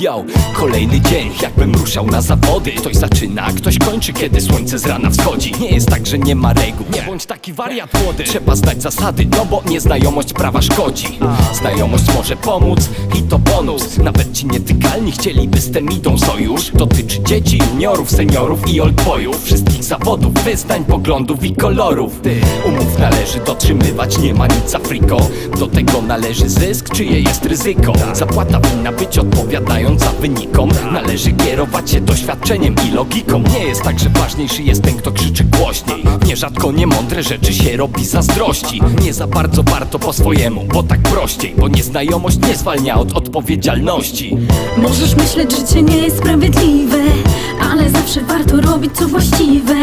Yo, kolejny dzień, jakbym ruszał na zawody. Ktoś zaczyna, ktoś kończy, kiedy słońce z rana wschodzi. Nie jest tak, że nie ma reguł, nie. Bądź taki wariat młody. Trzeba znać zasady, no bo nieznajomość prawa szkodzi. Znajomość może pomóc i to bonus. Nawet ci nietykalni chcieliby z tym idą. Sojusz Dotyczy dzieci, juniorów, seniorów i oldboyów Wszystkich zawodów, wyznań, poglądów i kolorów. Umów należy dotrzymywać, nie ma nic za friko. Do tego należy zysk, czyje jest ryzyko. Zapłata winna być odpowiadająca wynikom. Należy kierować się doświadczeniem i logiką. Nie jest tak, że ważniejszy jest ten, kto krzyczy głośniej. Nierzadko niemądre rzeczy się robi zazdrości. Nie za bardzo warto po swojemu, bo tak prościej Bo nieznajomość nie zwalnia od odpowiedzialności. Możesz myśleć, że życie nie jest sprawiedliwe Ale zawsze warto robić co właściwe.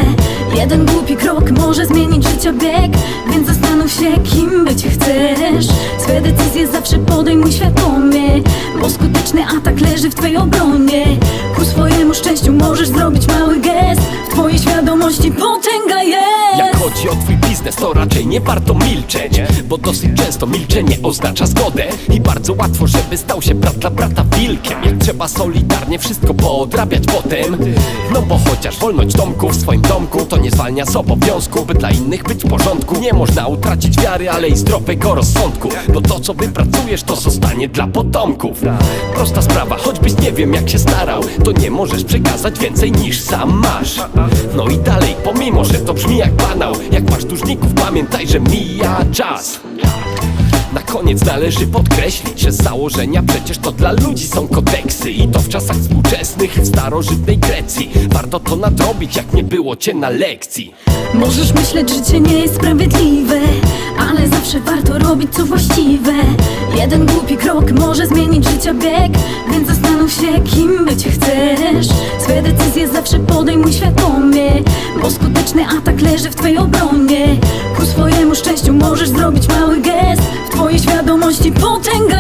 Jeden głupi krok może zmienić życia bieg Więc zastanów się, kim być chcesz. Swe decyzje zawsze podejmuj świadomie Bo skuteczny atak leży w twojej obronie. Ku swojemu szczęściu możesz zrobić mały gest. W twojej świadomości potęga jest. Jak chodzi o twój biznes, to raczej nie warto milczeć Bo dosyć często milczenie oznacza zgodę I bardzo łatwo, żeby stał się brat dla brata wilkiem. Jak trzeba solidarnie wszystko poodrabiać potem No bo chociaż wolność domku w swoim domku To nie zwalnia z obowiązku, by dla innych być w porządku. Nie można utracić wiary, ale i zdrowego rozsądku Bo to co wypracujesz, to zostanie dla potomków. Prosta sprawa, choćbyś nie wiem jak się starał To nie możesz przekazać więcej niż sam masz. No i dalej, pomimo, że to brzmi jak banał dłużników, pamiętaj, że mija czas. Na koniec należy podkreślić, że z założenia przecież to dla ludzi są kodeksy I to w czasach współczesnych i w starożytnej Grecji. Warto to nadrobić, jak nie było cię na lekcji. Możesz myśleć, że życie nie jest sprawiedliwe Ale zawsze warto robić co właściwe. Jeden głupi krok może zmienić życia bieg Więc zastanów się, kim być chcesz. Swe decyzje zawsze podejmuj świadomie atak leży w twojej obronie. Ku swojemu szczęściu możesz zrobić mały gest. W twojej świadomości potęga